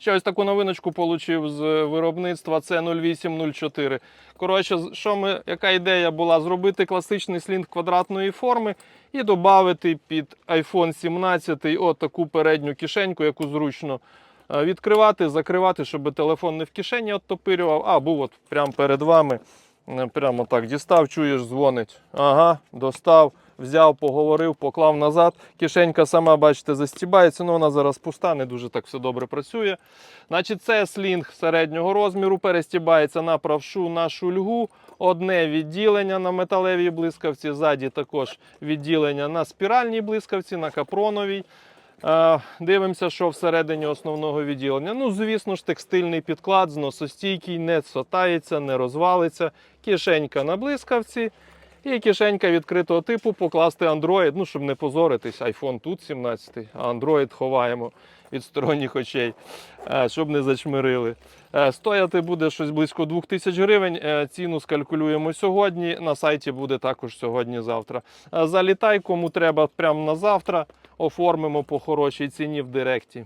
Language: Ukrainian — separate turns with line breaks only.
Ще ось таку новиночку отримав з виробництва це 0804. Коротше, що ми, яка ідея була? Зробити класичний слінг квадратної форми і додати під iPhone 17 от таку передню кишеньку, яку зручно е, відкривати, закривати, щоб телефон не в кишені оттопирював, а був от прямо перед вами. Е, Прямо так дістав, чуєш, дзвонить. Ага, достав, взяв, поговорив, поклав назад. Кишенька сама, бачите, застібається, але вона зараз пуста, не дуже так все добре працює. Значить, це слінг середнього розміру, перестібається на правшу, на шульгу. Одне відділення на металевій блискавці, ззаді також відділення на спіральній блискавці, на капроновій. Е, Дивимося, що всередині основного відділення. Ну, звісно ж, текстильний підклад, зносостійкий, не сотається, не розвалиться. Кишенька на блискавці. І кишенька відкритого типу покласти Android, ну, щоб не позоритись, iPhone тут 17, а Android ховаємо від сторонніх очей, е, щоб не зачмирили. Е, Стояти буде щось близько 2000 гривень. Е, Ціну скалькулюємо сьогодні. На сайті буде також сьогодні-завтра. Залітай, кому треба прямо на завтра. Оформимо по хорошій ціні в Директі.